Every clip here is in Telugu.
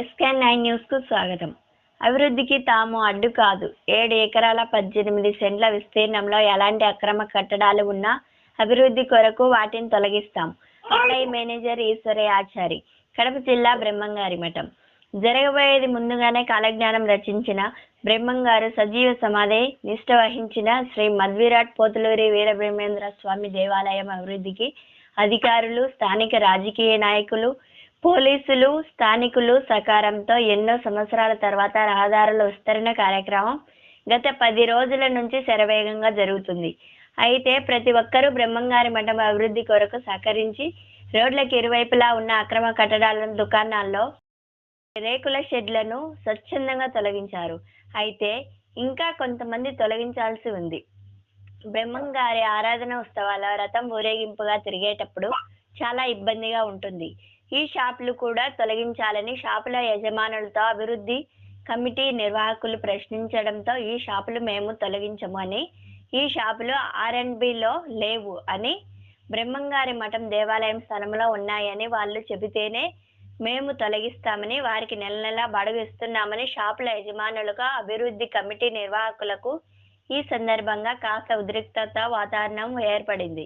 ఎస్కాన్ నైన్ న్యూస్కు స్వాగతం. అభివృద్ధికి తాము అడ్డు కాదు. ఏడు ఎకరాల పద్దెనిమిది సెంట్ల విస్తీర్ణంలో ఎలాంటి అక్రమ కట్టడాలు ఉన్నా అభివృద్ధి కొరకు వాటిని తొలగిస్తాం. ఆలయ మేనేజర్ ఈశ్వరయ్య ఆచారి కడప జిల్లా బ్రహ్మంగారి మఠం. జరగబోయేది ముందుగానే కాలజ్ఞానం రచించిన బ్రహ్మంగారు సజీవ సమాధి నిష్ఠ వహించిన శ్రీ మధ్విరాట్ పోతులూరి వీరబ్రహ్మేంద్ర స్వామి దేవాలయం అభివృద్ధికి అధికారులు స్థానిక రాజకీయ నాయకులు పోలీసులు స్థానికులు సహకారంతో ఎన్నో సంవత్సరాల తర్వాత రహదారుల విస్తరణ కార్యక్రమం గత పది రోజుల నుంచి శరవేగంగా జరుగుతుంది. అయితే ప్రతి ఒక్కరూ బ్రహ్మంగారి మఠం అభివృద్ధి కొరకు సహకరించి రోడ్లకు ఇరువైపులా ఉన్న అక్రమ కట్టడాలను దుకాణాల్లో రేకుల షెడ్లను స్వచ్ఛందంగా తొలగించారు. అయితే ఇంకా కొంతమంది తొలగించాల్సి ఉంది. బ్రహ్మంగారి ఆరాధన ఉత్సవాల రథం ఊరేగింపుగా తిరిగేటప్పుడు చాలా ఇబ్బందిగా ఉంటుంది. ఈ షాపులు కూడా తొలగించాలని షాపుల యజమానులతో అభివృద్ధి కమిటీ నిర్వాహకులు ప్రశ్నించడంతో ఈ షాపులు మేము తొలగించము అని ఈ షాపులు ఆర్ అండ్ బిలో లేవు అని బ్రహ్మంగారి మఠం దేవాలయం స్థలంలో ఉన్నాయని వాళ్ళు చెబితేనే మేము తొలగిస్తామని వారికి నెల నెలా బడుగు ఇస్తున్నామని షాపుల యజమానులకు అభివృద్ధి కమిటీ నిర్వాహకులకు ఈ సందర్భంగా కాస్త ఉద్రిక్తత వాతావరణం ఏర్పడింది.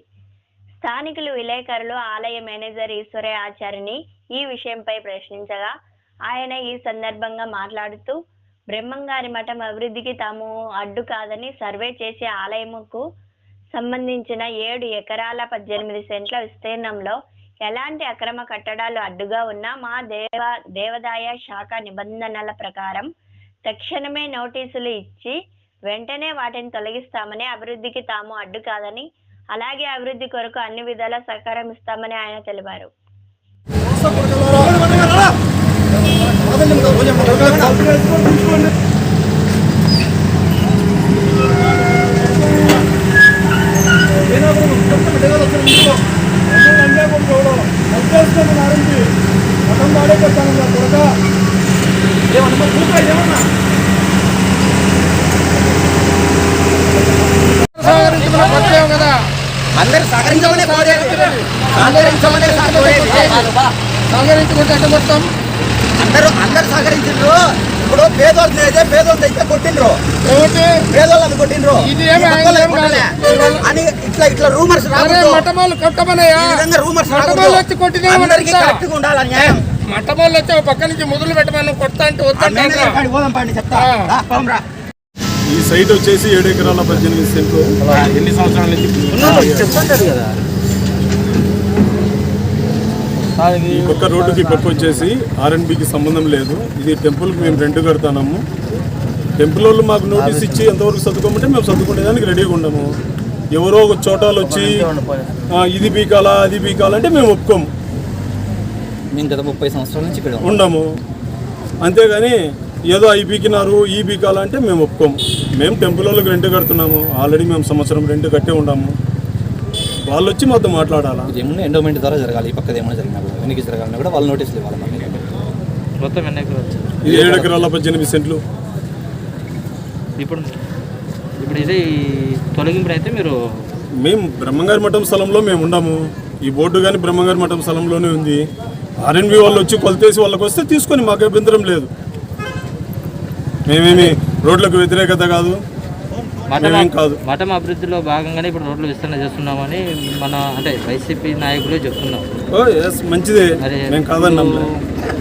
స్థానికులు విలేకరులు ఆలయ మేనేజర్ ఈశ్వరే ఆచార్యని ఈ విషయంపై ప్రశ్నించగా ఆయన ఈ సందర్భంగా మాట్లాడుతూ బ్రహ్మంగారి మఠం అభివృద్ధికి తాము అడ్డు కాదని సర్వే చేసే ఆలయముకు సంబంధించిన ఏడు ఎకరాల పద్దెనిమిది సెంట్ల విస్తీర్ణంలో ఎలాంటి అక్రమ కట్టడాలు అడ్డుగా ఉన్నా మా దేవ దేవాదాయ శాఖ నిబంధనల ప్రకారం తక్షణమే నోటీసులు ఇచ్చి వెంటనే వాటిని తొలగిస్తామని అభివృద్ధికి తాము అడ్డు కాదని అలాగే అభివృద్ధి కొరకు అన్ని విధాల సహకారం ఇస్తామని ఆయన తెలిపారు. అందరు సహకరించమనే కోరేది సహకరించమనే కోరేది సహకరించుకుంటే మొత్తం అందరూ అందరు సహకరించిండ్రు. ఇప్పుడు పేదోళ్ళు అయితే పేదోళ్ళు అయితే కొట్టిండ్రు. ఏమిటి? పేదోళ్ళు అది కొట్టిండ్రు. అని ఇట్లా ఇట్లా రూమర్స్ రూమర్స్ అందరికీ కరెక్ట్గా ఉండాలి న్యాయం మఠమాలు వచ్చి ఒక పక్క నుంచి మొదలు పెట్టమని కొడతా అంటే పండి చెప్తా. రా. ఈ సైట్ వచ్చేసి ఏడు ఎకరాల పద్దెనిమిది సెంట్లు. ఎన్ని సంవత్సరాల నుంచి ఈ పక్క రోడ్డుకి ఈ పక్క వచ్చేసి ఆర్ఎన్బికి సంబంధం లేదు. ఇది టెంపుల్కి మేము రెంట్ కడతాము టెంపుల్ వాళ్ళు మాకు నోటీస్ ఇచ్చి ఎంతవరకు సర్దుకోమంటే మేము సర్దుకునేదానికి రెడీగా ఉండము. ఎవరో ఒక చోటాలు వచ్చి ఇది బీకాలా అది బీకాలా అంటే మేము ఒప్పుకోము. మేము గత ముప్పై సంవత్సరాల నుంచి ఇక్కడ. ఉండము. అంతేగాని ఏదో అవి బీకినారు ఈ బీకాలా అంటే మేము ఒప్పుకోము. మేము టెంపుల్ వాళ్ళకి రెంట్ కడుతున్నాము. ఆల్రెడీ మేము సంవత్సరం రెంట్ కట్టే ఉన్నాము వాళ్ళు వచ్చి మాతో మాట్లాడాలా? ఇది ఏమన్నా ఎండోమెంట్ ద్వారా జరగాలి. ఈ పక్కది ఏమైనా జరిగినా కూడా. వెనక్కి జరగాలన్నా కూడా వాళ్ళు నోటీసులు ఇవ్వాలి మనకి మొత్తం ఎన్ని ఎకరాలు వచ్చింది ఇది ఏడు ఎకరాల పద్దెనిమిది సెంట్లు. ఇప్పుడు ఇప్పుడు ఇదే ఈ తొలగింపుడు అయితే మీరు మేము బ్రహ్మంగారి మఠం స్థలంలో మేము ఉండము. ఈ బోర్డు కానీ బ్రహ్మంగారి మఠం స్థలంలోనే ఉంది. ఆర్ఎన్బి వాళ్ళు వచ్చి కొలతేసి వాళ్ళకి వస్తే తీసుకొని మాకు అభ్యంతరం లేదు. మేమేమి రోడ్లకు వ్యతిరేకత కాదు. మఠం అభివృద్ధిలో భాగంగానే ఇప్పుడు రోడ్లు విస్తరణ చేస్తున్నామని మన అంటే వైసీపీ నాయకులే చెప్తున్నారు. మంచిదే.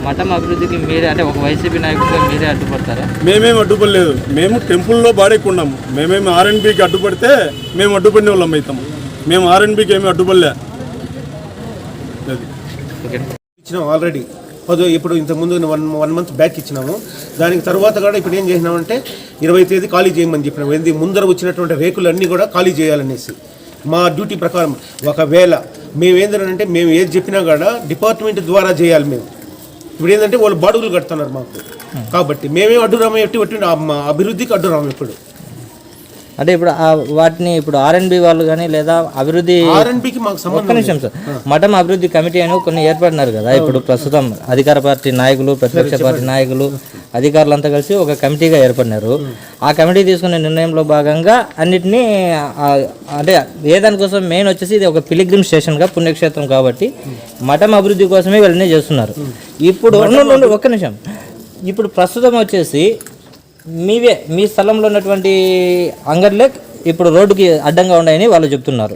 మఠం అభివృద్ధికి మీరే అంటే ఒక వైసీపీ నాయకుడిగా మీరే అడ్డుపడతారా? మేమేం అడ్డుపడలేదు. మేము టెంపుల్లో బాడెక్కున్నాము మేమేమి ఆర్ఎన్బికి అడ్డుపడితే మేము అడ్డుపడిన వాళ్ళం అవుతాము మేము ఆర్ఎన్బికి ఏమి అడ్డుపడలే. అది. ఓకే. ఇచ్చినాం ఆల్రెడీ పదో ఇప్పుడు ఇంత ముందు వన్ వన్ మంత్ బ్యాక్ ఇచ్చినాము. దానికి తర్వాత కూడా ఇప్పుడు ఏం చేసినామంటే ఇరవై తేదీ ఖాళీ చేయమని చెప్పినాము. ఏంది ముందర వచ్చినటువంటి రేకులన్నీ కూడా ఖాళీ చేయాలనేసి. మా డ్యూటీ ప్రకారం ఒకవేళ మేము ఏంటంటే మేము ఏది చెప్పినా కూడా డిపార్ట్మెంట్ ద్వారా చేయాలి మేము. ఇప్పుడు ఏంటంటే వాళ్ళు బాడుగులు కడుతున్నారు మాకు. కాబట్టి మేమే అడ్డురాము ఎట్టి ఎట్టి మా అభివృద్ధికి అడ్డురాము ఇప్పుడు అంటే ఇప్పుడు వాటిని ఇప్పుడు ఆర్ఎన్బి వాళ్ళు కానీ లేదా అభివృద్ధి ఒక్క నిమిషం సార్. మఠం అభివృద్ధి కమిటీ అని కొన్ని ఏర్పడినారు కదా. ఇప్పుడు ప్రస్తుతం అధికార పార్టీ నాయకులు ప్రతిపక్ష పార్టీ నాయకులు అధికారులంతా కలిసి ఒక కమిటీగా ఏర్పడినారు. ఆ కమిటీ తీసుకునే నిర్ణయంలో భాగంగా అన్నిటినీ అంటే ఏ దానికోసం మెయిన్ వచ్చేసి ఇది ఒక పిలిగ్రిమ్ స్టేషన్గా పుణ్యక్షేత్రం కాబట్టి మఠం అభివృద్ధి కోసమే వీళ్ళని చేస్తున్నారు. ఇప్పుడు ఒక్క నిమిషం. ఇప్పుడు ప్రస్తుతం వచ్చేసి మీవే మీ స్థలంలో ఉన్నటువంటి అంగర్లే ఇప్పుడు రోడ్డుకి అడ్డంగా ఉన్నాయని వాళ్ళు చెప్తున్నారు.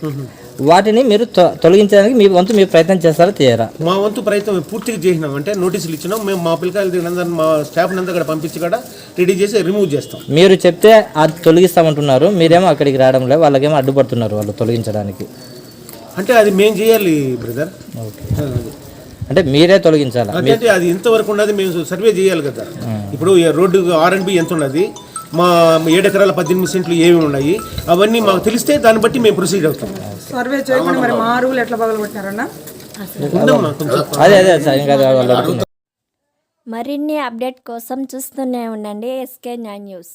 వాటిని మీరు తొలగించడానికి మీ వంతు మీరు ప్రయత్నం చేస్తారా చేయరా? మా వంతు ప్రయత్నం పూర్తిగా చేసినాం అంటే నోటీసులు ఇచ్చినాం. మేము మా పిల్లకాయల మా స్టాఫ్ని అంతా కూడా పంపించి కూడా రెడీ చేసి రిమూవ్ చేస్తాం. మీరు చెప్తే అది తొలగిస్తామంటున్నారు. మీరేమో అక్కడికి రావడం లేదు వాళ్ళకేమో అడ్డుపడుతున్నారు వాళ్ళు తొలగించడానికి. అంటే అది మేము చేయాలి బ్రదర్. అంటే మీరే తొలగించాలా? అది ఎంతవరకు ఉన్నది మేము సర్వే చేయాలి కదా. ఇప్పుడు రోడ్డు ఆర్ఎన్బి ఎంత ఉన్నది? మా ఏడు ఎకరాల పద్దెనిమిది సెంట్లు ఏమి ఉన్నాయి? అవన్నీ మాకు తెలిస్తే దాన్ని బట్టి మేము ప్రొసీడ్ అవుతాం. సర్వే చేయకుండా మరి మా అరువులు ఎట్లా పగలగొట్టినారన్నా? అదే అదే మరిన్ని అప్డేట్ కోసం చూస్తూనే ఉండండి ఎస్కే న్యూస్.